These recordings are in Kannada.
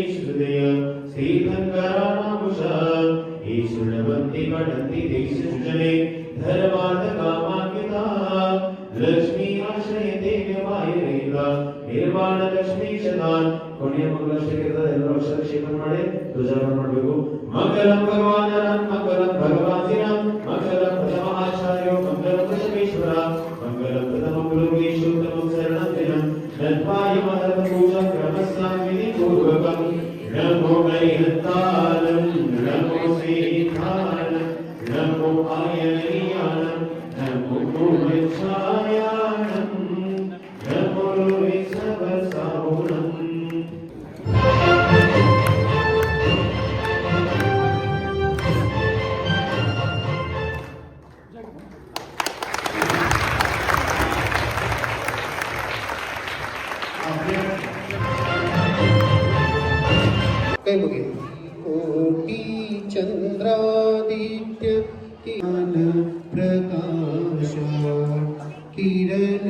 महोत्सवेषु हृदय श्रीधन्कराणामुषा ईश्वरवन्ति पठन्ति तेषु जने धर्मार्थकामान्विता लक्ष्मी ಆಶ್ರಯತೆ ವ್ಯವಾಯರೇಗ ನಿರ್ವಾಣ ಲಕ್ಷ್ಮೀ ಶತಾನ್ ಕೊನೆಯ ಮಂಗಲ ಶ್ರೀಕೃತ ಎಲ್ಲರೂ ಅಕ್ಷರ ಕ್ಷೇಪಣ ಮಾಡಿ ಧ್ವಜಾರೋಹಣ ಮಾಡಬೇಕು ಮಂಗಲಂ ಭಗವಾನರಂ ಮಂಗಲಂ ಭಗವಾಸಿನಂ ಮಂಗಲಂ ಪ್ರಥಮ ಆಚಾರ್ಯೋ ಮಂಗಲಂ ದಶಮೇಶ್ವರ ಮಂಗಲಂ ಪ್ರಥಮ ಗುರುವೇಶೋತ್ತಮಂ ಶರಣಂ ದಿನಂ ನತ್ವಾಯ ಮಹರ ಪೂಜಾ ಕ್ರಮಸ್ಸಾಮಿನಿ ಪೂರ್ವಕಂ ನಮೋ ओ चन्द्रादित्य किरण प्रकाश किरण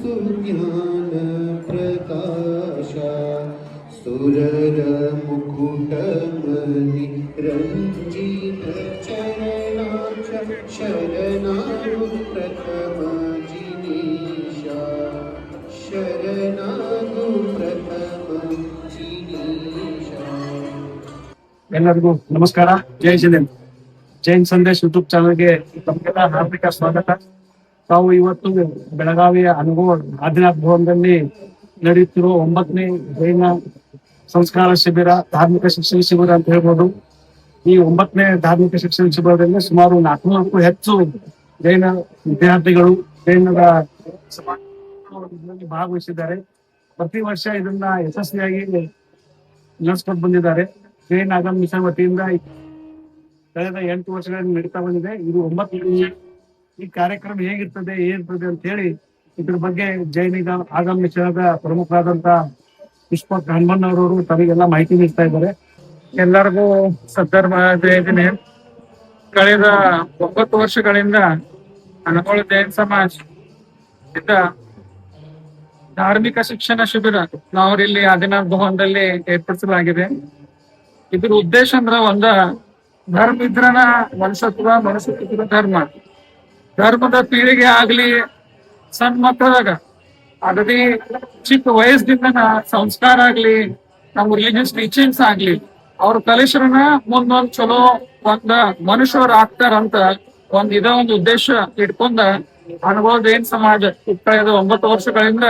सुज्ञान प्रकाशा सुररमुकुटमलिरञ्जित चरना च शरणायु प्रथमा जिनिशा शरणानु प्रथम ಎಲ್ಲರಿಗೂ ನಮಸ್ಕಾರ. ಜೈ ಜಿನೇನ್ ಜೈನ್ ಸಂದೇಶ್ ಯೂಟ್ಯೂಬ್ ಚಾನಲ್ಗೆ ತಮಗೆಲ್ಲ ಹಾರ್ದಿಕ ಸ್ವಾಗತ. ತಾವು ಇವತ್ತು ಬೆಳಗಾವಿಯ ಅನುಭವ ಆದಿನಾಥ್ ಭವನದಲ್ಲಿ ನಡೆಯುತ್ತಿರುವ ಒಂಬತ್ತನೇ ಜೈನ ಸಂಸ್ಕಾರ ಶಿಬಿರ, ಧಾರ್ಮಿಕ ಶಿಕ್ಷಣ ಶಿಬಿರ ಅಂತ ಹೇಳ್ಬೋದು. ಈ ಒಂಬತ್ತನೇ ಧಾರ್ಮಿಕ ಶಿಕ್ಷಣ ಶಿಬಿರದಲ್ಲಿ ಸುಮಾರು ನಾಲ್ಕುನೂರಕ್ಕೂ ಹೆಚ್ಚು ಜೈನ ವಿದ್ಯಾರ್ಥಿಗಳು ಜೈನರ ಭಾಗವಹಿಸಿದ್ದಾರೆ. ಪ್ರತಿ ವರ್ಷ ಇದನ್ನ ಯಶಸ್ವಿಯಾಗಿ ನಡೆಸ್ಕೊಂಡು ಬಂದಿದ್ದಾರೆ. ಜೈನ್ ನಾಗಮ್ ಮಿಷನ್ ವತಿಯಿಂದ ಕಳೆದ ಎಂಟು ವರ್ಷಗಳಿಂದ ನಡೀತಾ ಬಂದಿದೆ. ಇದು ಒಂಬತ್ತು ಈ ಕಾರ್ಯಕ್ರಮ ಹೇಗಿರ್ತದೆ, ಏನಿರ್ತದೆ ಅಂತ ಹೇಳಿ ಇದ್ರ ಬಗ್ಗೆ ಜೈನಿಗ ಆಗಮ್ ಮಿಷನದ ಪ್ರಮುಖರಾದಂತ ಪುಷ್ಪಕ್ ಹನುಮಣ್ಣವರವರು ತಮಗೆಲ್ಲ ಮಾಹಿತಿ ನೀಡ್ತಾ ಇದ್ದಾರೆ. ಎಲ್ಲರಿಗೂ ಸದ್ಧರ್ಮ ಜಯಂತಿನೇ ಕಳೆದ ಒಂಬತ್ತು ವರ್ಷಗಳಿಂದ ಅನಗೋಳ ಜೈನ್ ಸಮಾಜ್ ಇಂದ ಧಾರ್ಮಿಕ ಶಿಕ್ಷಣ ಶಿಬಿರ ನಾವು ಇಲ್ಲಿ ಆದಿನಾಥ್ ಭವನದಲ್ಲಿ ಏರ್ಪಡಿಸಲಾಗಿದೆ. ಇದ್ರ ಉದ್ದೇಶ ಅಂದ್ರ ಒಂದ ಧರ್ಮ ಇದ್ರನ ಮನಸತ್ವ ಮನಸ್ಸತ್ವ ಧರ್ಮ. ಧರ್ಮದ ಪೀಳಿಗೆ ಆಗ್ಲಿ ಸಣ್ಣ ಮಕ್ಕಳಾಗ. ಅಗದಿ ಚಿಕ್ಕ ವಯಸ್ಸಿಂದ ಸಂಸ್ಕಾರ ಆಗ್ಲಿ, ನಮ್ಮ ರಿಲಿಜಿಯಸ್ ಟೀಚಿಂಗ್ಸ್ ಆಗ್ಲಿ, ಅವ್ರ ಕಲಿಸ್ರನ ಮುಂದೊಂದ್ ಚಲೋ ಒಂದ ಮನುಷ್ಯರು ಆಗ್ತಾರಂತ ಒಂದ್ ಇದ ಒಂದು ಉದ್ದೇಶ ಇಟ್ಕೊಂಡ ಅನುಭವದ ಏನ್ ಸಮಾಜ ಕಳೆದ ಒಂಬತ್ತು ವರ್ಷಗಳಿಂದ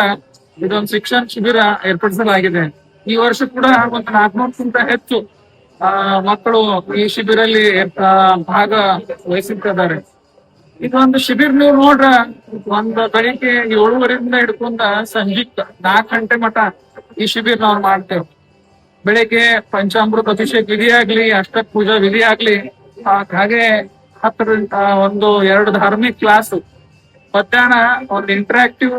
ಇದೊಂದು ಶಿಕ್ಷಣ ಶಿಬಿರ ಏರ್ಪಡಿಸಲಾಗಿದೆ. ಈ ವರ್ಷ ಕೂಡ ಒಂದು ನಾಲ್ಕುನೂರಕ್ಕಿಂತ ಹೆಚ್ಚು ಮಕ್ಕಳು ಈ ಶಿಬಿರಲ್ಲಿ ಭಾಗ ವಹಿಸಿದ್ದಾರೆ ಇದೊಂದು ಶಿಬಿರ ನೀವು ನೋಡ್ರ, ಒಂದ್ ಬೆಳಿಗ್ಗೆ ಏಳುವರೆಯಿಂದ ಹಿಡ್ಕೊಂಡ ಸಂಜಿಕ್ ನಾಲ್ಕು ಗಂಟೆ ಮಟ ಈ ಶಿಬಿರ ನಾವು ಮಾಡ್ತೇವೆ ಬೆಳಿಗ್ಗೆ ಪಂಚಾಮೃತ ಅಭಿಷೇಕ ವಿಧಿ ಆಗ್ಲಿ, ಅಷ್ಟಕ್ ಪೂಜಾ ವಿಧಿ ಆಗ್ಲಿ ಹಾಗೆ ಹತ್ತರಿಂದ ಒಂದು ಎರಡು ಧಾರ್ಮಿಕ್ ಕ್ಲಾಸ್. ಮಧ್ಯಾಹ್ನ ಒಂದು ಇಂಟರಾಕ್ಟಿವ್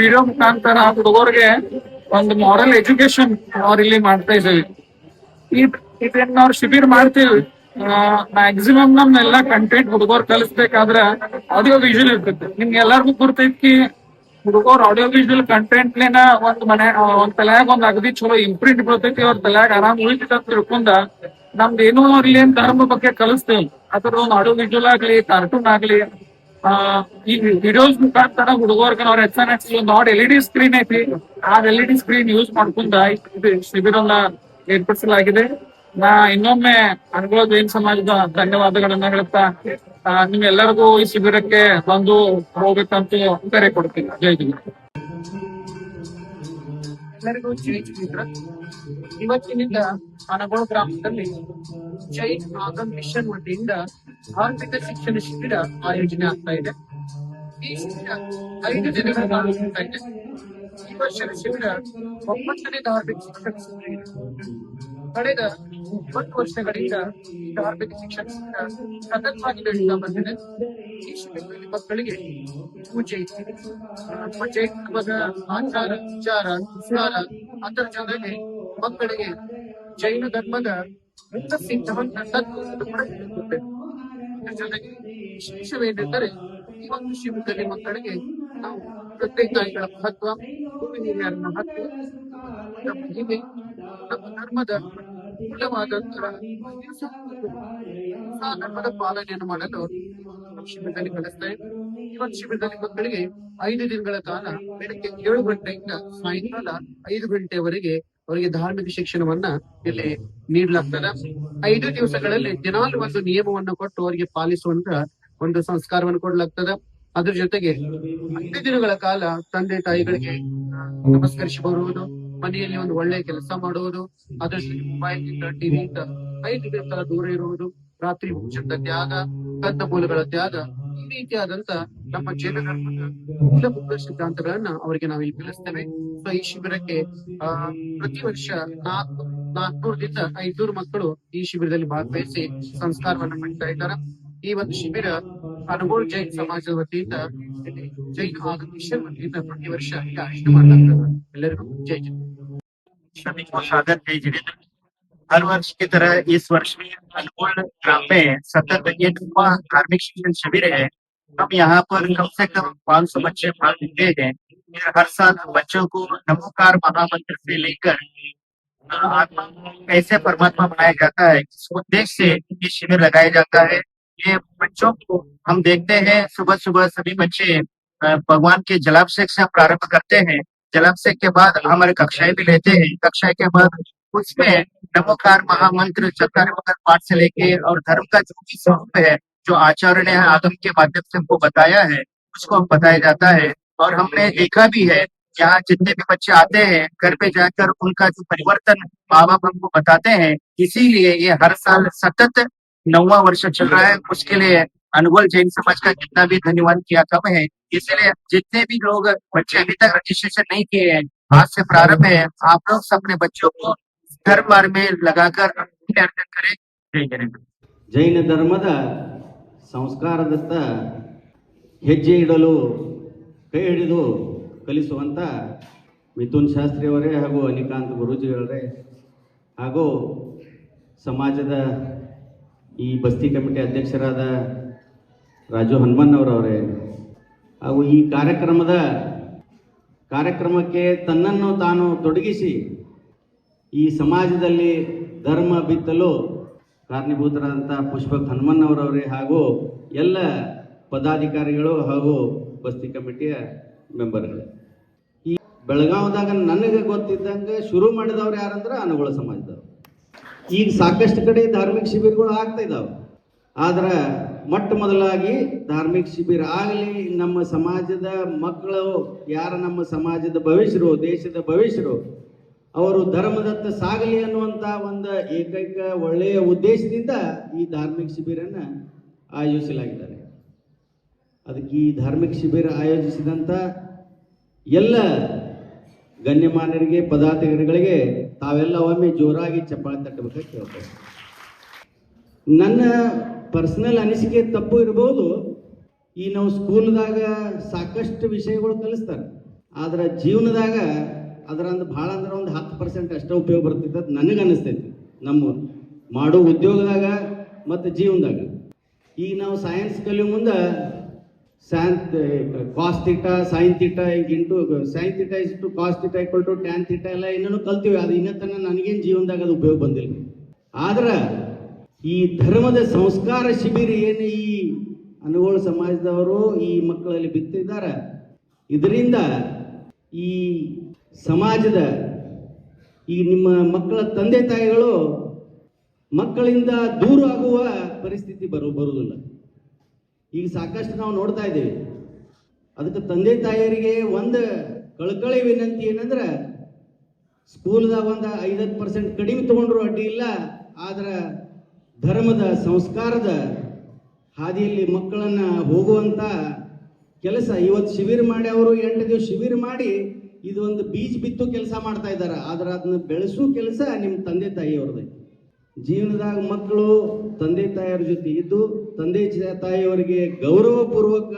ವಿಡಿಯೋ ಮುಖಾಂತರ ಹುಡುಗರಿಗೆ ಒಂದು ಮಾರಲ್ ಎಜುಕೇಶನ್ ಅವ್ರು ಇಲ್ಲಿ ಮಾಡ್ತಾ ಇದ್ದೀವಿ. ಇದ್ ಇದನ್ನ ನಾವು ಶಿಬಿರ್ ಮಾಡ್ತೀವಿ. ಮ್ಯಾಕ್ಸಿಮಮ್ ನಮ್ನೆಲ್ಲ ಕಂಟೆಂಟ್ ಹುಡುಗರು ಕಲಿಸ್ಬೇಕಾದ್ರ ಆಡಿಯೋ ವಿಜುವಲ್ ಇರ್ತೈತಿ. ನಿಮ್ಗೆ ಎಲ್ಲಾರ್ಗು ಗುರ್ತೈತಿ ಹುಡುಗರು ಆಡಿಯೋ ವಿಜುವಲ್ ಕಂಟೆಂಟ್ ಲೇನ ಒಂದ್ ಮನೆ ಒಂದ್ ತಲೆಯಾಗ ಒಂದ್ ಅಗದಿ ಚಲೋ ಇಂಪ್ರಿಂಟ್ ಬರ್ತೈತಿ ಅವ್ರ ತಲೆಯಾಗ ಆರಾಮ್ ಉಳಿತೈತಿ ಅಂತ ತಿಳ್ಕೊಂಡ ನಮ್ದು ಏನೋ ಅವ್ರಲ್ಲಿ ಏನ್ ಧರ್ಮ ಬಗ್ಗೆ ಕಲಿಸ್ತೇವೆ. ಅದ್ರ ಒಂದು ಆಡಿಯೋ ವಿಜುವಲ್ ಆಗ್ಲಿ ಕಾರ್ಟೂನ್ ಆಗ್ಲಿ ಈ ವಿಡಿಯೋಸ್ ಮುಖಾಂತರ ಹುಡುಗರ್ಗೆ ಅವ್ರ ಎಸ್ ಎನ್ ಎಕ್ಸ್ ಒಂದು ನಾಡ್ ಎಲ್ ಇ ಡಿ ಸ್ಕ್ರೀನ್ ಐತಿ. ಆ L E D screen use ಮಾಡ್ಕೊಂಡ ಶಿಬಿರನ್ನ ಏರ್ಪಡಿಸಲಾಗಿದೆ. ನಾ ಇನ್ನೊಮ್ಮೆ ಅನುಭವ ಜೈನ್ ಸಮಾಜದ ಧನ್ಯವಾದಗಳನ್ನ ಹೇಳ್ತಾ ನಿಮ್ಗೆಲ್ಲರಿಗೂ ಈ ಶಿಬಿರಕ್ಕೆ ಬಂದು ಹೋಗ್ಬೇಕಂತ ಕರೆ ಕೊಡ್ತೀನಿ. ಜೈ ಜಿ. ಎಲ್ಲರಿಗೂ ಜೈ ಇವತ್ತಿನಿಂದ ಅನಗೋಳ ಗ್ರಾಮದಲ್ಲಿ ಜೈನ್ ಆಗಮ್ ಮಿಷನ್ ವತಿಯಿಂದ ಆರ್ಥಿಕ ಶಿಕ್ಷಣ ಶಿಬಿರ ಆಯೋಜನೆ ಆಗ್ತಾ ಇದೆ. ಈ ಶಿಬಿರ ಐದು ದಿನಗಳ ಕಾಲ ಇದೆ. ಈ ವರ್ಷದ ಶಿಬಿರ ಒಂಬತ್ತನೇ ಧಾರ್ಮಿಕ ಶಿಕ್ಷಣ ಶಿಬಿರ. ಕಳೆದ ಒಂದು ವರ್ಷಗಳಿಂದ ಧಾರ್ಮಿಕ ಶಿಕ್ಷಣ ಸತತವಾಗಿ ನಡೀತಾ ಬಂದಿದೆ ಈ ಶಿಬಿರದಲ್ಲಿ ಮಕ್ಕಳಿಗೆ ಪೂಜೆ ನಮ್ಮ ಜೈನ ಧರ್ಮದ ಆಚಾರ ವಿಚಾರ ಸಂಸ್ಕಾರ ಅದರ ಜೊತೆಗೆ ಮಕ್ಕಳಿಗೆ ಜೈನ ಧರ್ಮದ ಮುಕ್ತ ಸಿದ್ಧವಂತ ತತ್ವವನ್ನು ಕೂಡ ಹೇಳಿಕೊಡ್ಬೇಕು. ಇದರ ಜೊತೆಗೆ ವಿಶೇಷವೇನೆಂದರೆ ಈ ಒಂದು ಶಿಬಿರದಲ್ಲಿ ಮಕ್ಕಳಿಗೆ ನಾವು ಪ್ರತ್ಯೇಕ ತಾಯಿಗಳ ಮಹತ್ವ ಭೂಮಿ ಹಿರಿಯರ ಮಹತ್ವ ನಮ್ಮ ಹಿರಿಮೆ ನಮ್ಮ ಧರ್ಮದ ಮೂಲವಾದಂತಹ ಅಹಿಂಸಾ ಅಹಿಂಸಾ ಧರ್ಮದ ಪಾಲನೆಯನ್ನು ಮಾಡಲು ಶಿಬಿರದಲ್ಲಿ ಕಳಿಸ್ತಾ ಒಂದು ಶಿಬಿರದಲ್ಲಿ ಮಕ್ಕಳಿಗೆ ಐದು ದಿನಗಳ ಕಾಲ ಬೆಳಗ್ಗೆ ಏಳು ಗಂಟೆಯಿಂದ ಸಾಯಂಕಾಲ ಐದು ಗಂಟೆವರೆಗೆ ಅವರಿಗೆ ಧಾರ್ಮಿಕ ಶಿಕ್ಷಣವನ್ನ ಇಲ್ಲಿ ನೀಡಲಾಗ್ತದೆ. ಐದು ದಿವಸಗಳಲ್ಲಿ ದಿನಾಲು ಒಂದು ನಿಯಮವನ್ನು ಕೊಟ್ಟು ಅವರಿಗೆ ಪಾಲಿಸುವಂತ ಒಂದು ಸಂಸ್ಕಾರವನ್ನು ಕೊಡಲಾಗ್ತದೆ. ಅದ್ರ ಜೊತೆಗೆ ಐದು ದಿನಗಳ ಕಾಲ ತಂದೆ ತಾಯಿಗಳಿಗೆ ನಮಸ್ಕರಿಸಿ ಬರುವುದು ಮನೆಯಲ್ಲಿ ಒಂದು ಒಳ್ಳೆ ಕೆಲಸ ಮಾಡುವುದು ಅದ್ರ ಜೊತೆಗೆ ಮೊಬೈಲ್ನಿಂದ ಟಿವಿಯಿಂದ ಐದು ದಿವಸ ದೂರ ಇರುವುದು, ರಾತ್ರಿ ಭೋಜನದ ತ್ಯಾಗ, ಕಂದ ಮೂಲಗಳ ತ್ಯಾಗ, ಈ ರೀತಿಯಾದಂತ ನಮ್ಮ ಜೈನ ಧರ್ಮದ ಮೂಲಭೂತ ಸಿದ್ಧಾಂತಗಳನ್ನ ಅವರಿಗೆ ನಾವು ಇಲ್ಲಿ ಕಲಿಸ್ತೇವೆ ಸೊ ಈ ಶಿಬಿರಕ್ಕೆ, ಆ, ಪ್ರತಿ ವರ್ಷ ನಾಲ್ಕು ನಾಲ್ಕುನೂರದಿಂದ ಐದ್ನೂರು ಮಕ್ಕಳು ಈ ಶಿಬಿರದಲ್ಲಿ ಭಾಗವಹಿಸಿ ಸಂಸ್ಕಾರವನ್ನ ಮಾಡ್ತಾ ಇದ್ದಾರೆ. ಈ ಒಂದು ಶಿಬಿರ ಅನುಗೋಳ್ ಜೈನ್ ಸಮಾಜದ ವತಿಯಿಂದ ಇಲ್ಲಿ ಜೈನ ಆರ್ಗನೈಸೇಷನ್ ವತಿಯಿಂದ ಪ್ರತಿ ವರ್ಷ ಇಲ್ಲಿ ಆಯೋಜನೆ ಮಾಡಲಾಗ್ತದೆ ಎಲ್ಲರಿಗೂ ಜೈ ಜೈ सभी को स्वागत है जिनेन्द्र हर वर्ष की तरह इस वर्ष भी अनमोल ग्राम में सतत ये नौवां धार्मिक शिक्षण शिविर है हम यहाँ पर कम से कम 500 बच्चे भाग लेते हैं फिर हर साल बच्चों को नमोकार महामंत्र से लेकर आत्मा कैसे परमात्मा बनाया जाता है इस उद्देश्य से ये शिविर लगाया जाता है ये बच्चों को हम देखते हैं सुबह सुबह सभी बच्चे भगवान के जलाभिषेक से हम प्रारंभ करते हैं। जलाभिषेक के बाद हमारे कक्षाएँ भी लेते हैं। कक्षाएँ के बाद उसमें नमोकार महामंत्र चक्कर मकर पाठ से लेके और धर्म का जो भी स्वरूप है, जो आचार्य ने आगम के माध्यम से हमको बताया है, उसको बताया जाता है। और हमने देखा भी है, यहाँ जितने भी बच्चे आते हैं, घर पे जाकर उनका जो परिवर्तन माँ बाप हमको बताते हैं, इसीलिए ये हर साल सतत नौवा वर्ष चल रहा है उसके लिए अनुगुल जैन समाज का जितना भी धन्यवाद किया कम है इसलिए जितने भी लोग बच्चे अभी तक रजिस्ट्रेशन नहीं किए हैं आज से प्रारंभ है आप लोग सब अपने बच्चों को धर्म मार्ग में लगाकर अर्जन करें जय जगन्नाथ ಜೈನ ಧರ್ಮದ ಸಂಸ್ಕಾರದತ್ತ ಹೆಜ್ಜೆ ಇಡಲು ಕೈ ಹಿಡಿದು ಕಲಿಸುವಂಥ ಮಿಥುನ್ ಶಾಸ್ತ್ರಿಯವರೇ ಹಾಗೂ ಅನಿಕಾಂತ್ ಗುರೂಜಿಗಳರೇ ಹಾಗೂ ಸಮಾಜದ ಈ ಬಸ್ತಿ ಕಮಿಟಿ ಅಧ್ಯಕ್ಷರಾದ ರಾಜು ಹನುಮನ್ನವರವರೇ ಹಾಗೂ ಈ ಕಾರ್ಯಕ್ರಮದ ಕಾರ್ಯಕ್ರಮಕ್ಕೆ ತನ್ನನ್ನು ತಾನು ತೊಡಗಿಸಿ ಈ ಸಮಾಜದಲ್ಲಿ ಧರ್ಮ ಬಿತ್ತಲು ಕಾರಣೀಭೂತರಾದಂಥ ಪುಷ್ಪಕ್ ಹನುಮನ್ನವರವರೇ ಹಾಗೂ ಎಲ್ಲ ಪದಾಧಿಕಾರಿಗಳು ಹಾಗೂ ಬಸ್ತಿ ಕಮಿಟಿಯ ಮೆಂಬರ್ಗಳು. ಈ ಬೆಳಗಾವದಾಗ ನನಗೆ ಗೊತ್ತಿದ್ದಂಗೆ ಶುರು ಮಾಡಿದವ್ರು ಯಾರಂದ್ರೆ ಅನುಗುಳ ಸಮಾಜದವ್ರು. ಈಗ ಸಾಕಷ್ಟು ಕಡೆ ಧಾರ್ಮಿಕ ಶಿಬಿರಗಳು ಆಗ್ತಾ ಇದಾವೆ. ಆದ್ರೆ ಮೊಟ್ಟ ಮೊದಲಾಗಿ ಧಾರ್ಮಿಕ ಶಿಬಿರ ಆಗಲಿ, ನಮ್ಮ ಸಮಾಜದ ಮಕ್ಕಳು, ಯಾರು ನಮ್ಮ ಸಮಾಜದ ಭವಿಷ್ಯರು, ದೇಶದ ಭವಿಷ್ಯರು, ಅವರು ಧರ್ಮದತ್ತ ಸಾಗಲಿ ಅನ್ನುವಂಥ ಒಂದು ಏಕೈಕ ಒಳ್ಳೆಯ ಉದ್ದೇಶದಿಂದ ಈ ಧಾರ್ಮಿಕ ಶಿಬಿರನ ಆಯೋಜಿಸಲಾಗಿದ್ದಾರೆ. ಅದಕ್ಕೆ ಈ ಧಾರ್ಮಿಕ ಶಿಬಿರ ಆಯೋಜಿಸಿದಂಥ ಎಲ್ಲ ಗಣ್ಯಮಾನ್ಯರಿಗೆ, ಪದಾಧಿಕಾರಿಗಳಿಗೆ ತಾವೆಲ್ಲ ಒಮ್ಮೆ ಜೋರಾಗಿ ಚಪ್ಪಾಳೆ ತಟ್ಟಬೇಕು ಕೇಳ್ತೇವೆ. ನನ್ನ ಪರ್ಸನಲ್ ಅನಿಸಿಕೆ ತಪ್ಪು ಇರ್ಬೋದು ಈ ನಾವು ಸ್ಕೂಲ್ದಾಗ ಸಾಕಷ್ಟು ವಿಷಯಗಳು ಕಲಿಸ್ತಾರೆ. ಆದ್ರೆ ಜೀವನದಾಗ ಅದರಂದು ಭಾಳ ಅಂದ್ರೆ ಒಂದು ಹತ್ತು ಪರ್ಸೆಂಟ್ ಅಷ್ಟೇ ಉಪಯೋಗ ಬರ್ತೈತೆ ಅದು ನನಗೆ ಅನಿಸ್ತೈತಿ. ನಮ್ಮ ಮಾಡೋ ಉದ್ಯೋಗದಾಗ ಮತ್ತು ಜೀವನದಾಗ. ಈಗ ನಾವು ಸೈನ್ಸ್ ಕಲಿಯೋ ಮುಂದೆ ಸ್ಯಾಂತ್ ಕಾಸ್ ಥೀಟಾ ಸೈನ್ ಥೀಟಾ ಈಗ into sine theta is to cos theta equal to tan theta ಎಲ್ಲ ಇನ್ನೂ ಕಲ್ತೀವಿ. ಅದು ಇನ್ನೂ ತನಕ ನನಗೇನು ಜೀವನದಾಗ ಅದು ಉಪಯೋಗ ಬಂದಿಲ್ಲ. ಆದ್ರೆ ಈ ಧರ್ಮದ ಸಂಸ್ಕಾರ ಶಿಬಿರ ಏನು ಈ ಅನುಗೋಳ ಸಮಾಜದವರು ಈ ಮಕ್ಕಳಲ್ಲಿ ಬಿತ್ತಿದ್ದಾರೆ. ಇದರಿಂದ ಈ ಸಮಾಜದ ಈ ನಿಮ್ಮ ಮಕ್ಕಳ ತಂದೆ ತಾಯಿಗಳು ಮಕ್ಕಳಿಂದ ದೂರ ಆಗುವ ಪರಿಸ್ಥಿತಿ ಬರು, ಬರುವುದಿಲ್ಲ. ಈಗ ಸಾಕಷ್ಟು ನಾವು ನೋಡ್ತಾ ಇದ್ದೀವಿ. ಅದಕ್ಕೆ ತಂದೆ ತಾಯಿಯರಿಗೆ ಒಂದು ಕಳ್ಕಳಿ ವಿನಂತಿ ಏನಂದ್ರೆ, ಸ್ಕೂಲ್ದಾಗ ಒಂದು ಐದತ್ತು ಪರ್ಸೆಂಟ್ ಕಡಿಮೆ ತಗೊಂಡ್ರು ಅಡ್ಡಿ ಇಲ್ಲ, ಆದ್ರೆ ಧರ್ಮದ ಸಂಸ್ಕಾರದ ಹಾದಿಯಲ್ಲಿ ಮಕ್ಕಳನ್ನ ಹೋಗುವಂತ ಕೆಲಸ ಇವತ್ತು ಶಿಬಿರ ಮಾಡಿ ಅವರು ಎಂಟು ದಿವಸ ಶಿಬಿರ ಮಾಡಿ ಇದು ಒಂದು ಬೀಜ ಬಿತ್ತು ಕೆಲಸ ಮಾಡ್ತಾ ಇದ್ದಾರೆ. ಆದ್ರೆ ಅದನ್ನ ಬೆಳೆಸೋ ಕೆಲಸ ನಿಮ್ಮ ತಂದೆ ತಾಯಿಯವ್ರದ್ದು ಜೀವನದಾಗ ಮಕ್ಕಳು ತಂದೆ ತಾಯಿಯವ್ರ ಜೊತೆ ಇದ್ದು ತಂದೆ ತಾಯಿಯವರಿಗೆ ಗೌರವಪೂರ್ವಕ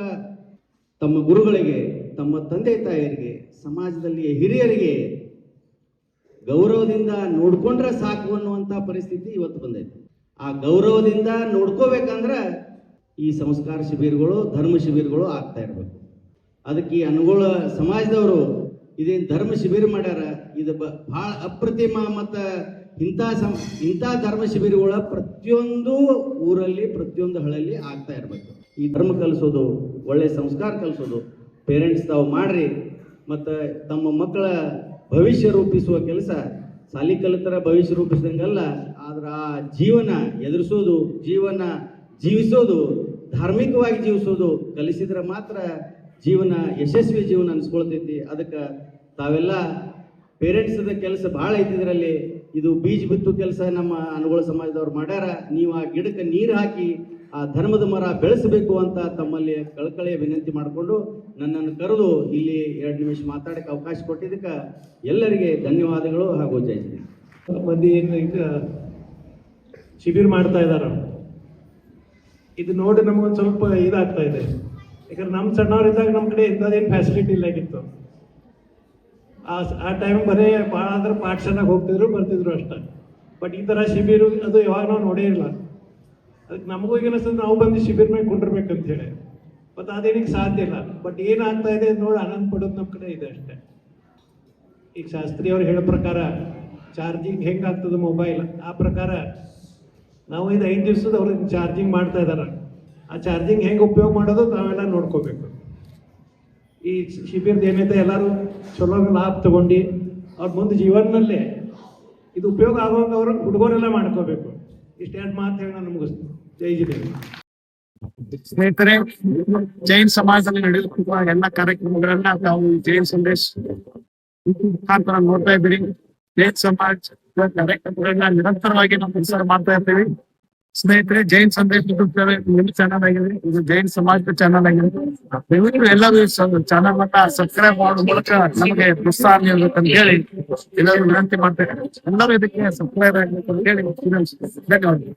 ತಮ್ಮ ಗುರುಗಳಿಗೆ, ತಮ್ಮ ತಂದೆ ತಾಯಿಯರಿಗೆ ಸಮಾಜದಲ್ಲಿ ಹಿರಿಯರಿಗೆ ಗೌರವದಿಂದ ನೋಡ್ಕೊಂಡ್ರೆ ಸಾಕು ಅನ್ನುವಂಥ ಪರಿಸ್ಥಿತಿ ಇವತ್ತು ಬಂದೈತೆ. ಆ ಗೌರವದಿಂದ ನೋಡ್ಕೋಬೇಕಂದ್ರೆ ಈ ಸಂಸ್ಕಾರ ಶಿಬಿರಗಳು, ಧರ್ಮ ಶಿಬಿರಗಳು ಆಗ್ತಾ ಇರಬೇಕು. ಅದಕ್ಕೆ ಈ ಅನುಗುಳ ಸಮಾಜದವರು ಇದೇನು ಧರ್ಮ ಶಿಬಿರ ಮಾಡ್ಯಾರ, ಇದು ಬ ಭಾಳ ಅಪ್ರತಿಮ ಮತ್ತು ಇಂಥ ಸಮ ಇಂಥ ಧರ್ಮ ಶಿಬಿರಗಳ ಪ್ರತಿಯೊಂದು ಊರಲ್ಲಿ, ಪ್ರತಿಯೊಂದು ಹಳ್ಳಲ್ಲಿ ಆಗ್ತಾ ಇರಬೇಕು. ಈ ಧರ್ಮ ಕಲಿಸೋದು, ಒಳ್ಳೆ ಸಂಸ್ಕಾರ ಕಲಿಸೋದು ಪೇರೆಂಟ್ಸ್ ತಾವು ಮಾಡ್ರಿ, ಮತ್ತು ತಮ್ಮ ಮಕ್ಕಳ ಭವಿಷ್ಯ ರೂಪಿಸುವ ಕೆಲಸ ಸಾಲಿ ಕಲಿತರ ಭವಿಷ್ಯ ರೂಪಿಸಿದಂಗಲ್ಲ, ಆದ್ರೆ ಆ ಜೀವನ ಎದುರಿಸೋದು, ಜೀವನ ಜೀವಿಸೋದು, ಧಾರ್ಮಿಕವಾಗಿ ಜೀವಿಸೋದು, ಕಲಿಸಿದ್ರೆ ಮಾತ್ರ ಜೀವನ ಯಶಸ್ವಿ ಜೀವನ ಅನ್ಸ್ಕೊಳ್ತೈತಿ. ಅದಕ್ಕೆ ತಾವೆಲ್ಲ ಪೇರೆಂಟ್ಸ್ದ ಕೆಲಸ ಭಾಳ ಐತಿ ಇದರಲ್ಲಿ. ಇದು ಬೀಜ ಬಿತ್ತು ಕೆಲಸ ನಮ್ಮ ಅನುಗುಳ ಸಮಾಜದವ್ರು ಮಾಡ್ಯಾರ. ನೀವು ಆ ಗಿಡಕ್ಕೆ ನೀರು ಹಾಕಿ ಆ ಧರ್ಮದ ಮರ ಬೆಳೆಸಬೇಕು ಅಂತ ತಮ್ಮಲ್ಲಿ ಕಳಕಳಿಯ ವಿನಂತಿ ಮಾಡಿಕೊಂಡು ನನ್ನನ್ನು ಕರೆದು ಇಲ್ಲಿ ಎರಡು ನಿಮಿಷ ಮಾತಾಡಕ್ಕೆ ಅವಕಾಶ ಕೊಟ್ಟಿದ್ದಕ್ಕೆ ಎಲ್ಲರಿಗೆ ಧನ್ಯವಾದಗಳು ಹಾಗೂ ಜಯ ಮಂದಿ ಏನು ಈಗ ಶಿಬಿರ್ ಮಾಡ್ತಾ ಇದಾರ. ಇದು ನೋಡಿ ನಮಗೊಂದು ಸ್ವಲ್ಪ ಇದಾಗ್ತಾ ಇದೆ. ಯಾಕಂದ್ರೆ ನಮ್ಮ ಸಣ್ಣವರಿದ್ದಾಗ ನಮ್ಮ ಕಡೆ ಇಂಥದ್ದೇನು ಫ್ಯಾಸಿಲಿಟಿ ಇಲ್ಲ ಆಗಿತ್ತು ಆ ಆ ಟೈಮ್ ಬರೀ ಭಾಳ ಅಂದ್ರೆ ಪಾಠಶಾಲೆಗೆ ಹೋಗ್ತಿದ್ರು, ಬರ್ತಿದ್ರು ಅಷ್ಟೇ. ಬಟ್ ಈ ಥರ ಶಿಬಿರ ಅದು ಯಾವಾಗ ನಾವು ನೋಡೇ ಇಲ್ಲ. ಅದಕ್ಕೆ ನಮಗೂ ಈಗ ಅನಿಸ್ತದೆ ನಾವು ಬಂದು ಶಿಬಿರ ಮೇಲೆ ಕುಂಡಿರ್ಬೇಕಂತ ಹೇಳಿ ಮತ್ತು ಅದೇನಿಗೆ ಸಾಧ್ಯ ಇಲ್ಲ. ಬಟ್ ಏನಾಗ್ತಾ ಇದೆ ನೋಡಿ ಆನಂದ ಪಡೋದು ನಮ್ಮ ಕಡೆ ಇದೆ ಅಷ್ಟೇ. ಈಗ ಶಾಸ್ತ್ರಿ ಅವ್ರು ಹೇಳೋ ಪ್ರಕಾರ ಚಾರ್ಜಿಂಗ್ ಹೆಂಗೆ ಮೊಬೈಲ್? ಆ ಪ್ರಕಾರ ನಾವು ಇದು ಐದು ದಿವ್ಸದ ಅವ್ರಿಗೆ ಚಾರ್ಜಿಂಗ್ ಮಾಡ್ತಾ ಇದ್ದಾರೆ ಆ ಚಾರ್ಜಿಂಗ್ ಹೆಂಗೆ ಉಪಯೋಗ ಮಾಡೋದು ನಾವೆಲ್ಲ ನೋಡ್ಕೋಬೇಕು. ಈ ಶಿಬಿರದ ಏನೈತೆ ಎಲ್ಲರೂ ಚಲೋ ಲಾಭ ತಗೊಂಡು ಅವ್ರ ಮುಂದೆ ಜೀವನದಲ್ಲೇ ಇದು ಉಪಯೋಗ ಆಗುವಂಗೆ ಅವ್ರ ಹುಡುಗರೆಲ್ಲ ಮಾಡ್ಕೋಬೇಕು. ಇಷ್ಟೆರಡು ಮಾತು ಹೇಳಿ ನಾನು ಮುಗಿಸ್ತೀನಿ ಜೈ ಜಿದೇವಿ ಸ್ನೇಹಿತರೆ, ಜೈನ್ ಸಮಾಜದಲ್ಲಿ ನಡೆಯುತ್ತಿರುವ ಎಲ್ಲ ಕಾರ್ಯಕ್ರಮಗಳನ್ನ ನಾವು ಜೈನ್ ಸಂದೇಶ್ ಮುಖಾಂತರ ನೋಡ್ತಾ ಇದ್ದೀರಿ. ಜೈನ್ ಸಮಾಜ ಕಾರ್ಯಕ್ರಮಗಳನ್ನ ನಿರಂತರವಾಗಿ ನಾವು ಪ್ರಸಾರ ಮಾಡ್ತಾ ಇರ್ತೀವಿ. ಸ್ನೇಹಿತರೆ, ಜೈನ್ ಸಂದೇಶ್ ಯೂಟ್ಯೂಬ್ ಚಾನಲ್ ಆಗಿದೆ. ಇದು ಜೈನ್ ಸಮಾಜದ ಚಾನಲ್ ಆಗಿದೆ. ದಯವಿಟ್ಟು ಎಲ್ಲರೂ ಚಾನಲ್ ಅನ್ನ ಸಬ್ಸ್ಕ್ರೈಬ್ ಮಾಡೋ ಮೂಲಕ ನಮಗೆ ಪ್ರೋತ್ಸಾಹ ನೀಡಬೇಕು ಅಂತ ಹೇಳಿ ಎಲ್ಲರೂ ವಿನಂತಿ ಮಾಡ್ತೇವೆ ಎಲ್ಲರೂ ಇದಕ್ಕೆ ಸಬ್ಸ್ಕ್ರೈಬ್ ಆಗಬೇಕು ಅಂತ ಹೇಳಿ ಧನ್ಯವಾದಗಳು.